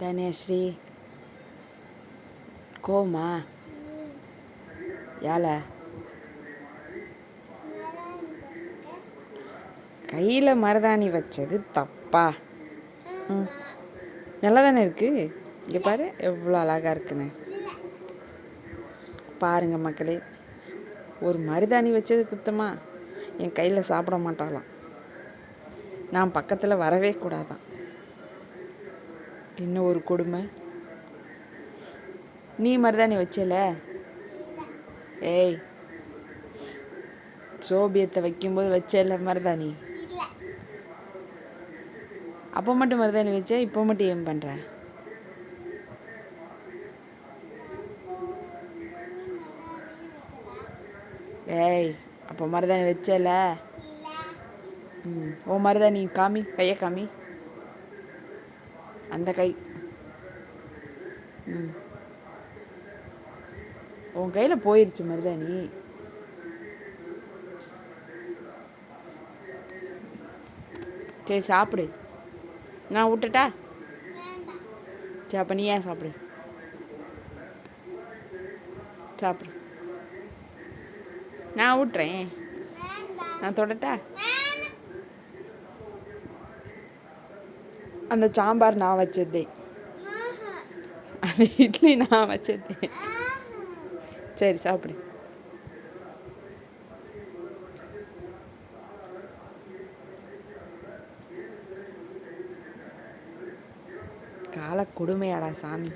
தனேஸ்ரீ coma Yala? கையில் மருதாணி வச்சது தப்பா. ம். நல்லா தானே இருக்குது இங்கே பாரு எவ்வளோ அழகாக இருக்குன்னு. பாருங்க மக்களே ஒரு மருதாணி வச்சது குத்தமா? என் கையில் சாப்பிட மாட்டாளாம். நான் பக்கத்தில் வரவே கூடாதான். என்ன ஒரு கொடுமை. நீ மருதாணி வச்சல? ஏய் சோபியத்தை வைக்கும்போது வச்சல மருதாணி? அப்போ மட்டும் மருதாணி வச்ச இப்போ மட்டும் ஏன் பண்ணுற ஏய் அப்போ மருதாணி வச்சல? ம் ஓ மருதாணி காமி கையை காமி. அந்த கை. ம். உன் கையில் போயிடுச்சு மருதாணி. சரி சாப்பிடு. நான் விட்டுட்டா சரி அப்போ நீ ஏன் சாப்பிடு? சாப்பிடு. நான் விட்டுறேன் நான் தொடட்டா? அந்த சாம்பார் நான் வச்சதே. அந்த இட்லி நான் வச்சதே. சரி சாப்பிடு. கால கொடுமையாடா சாமி.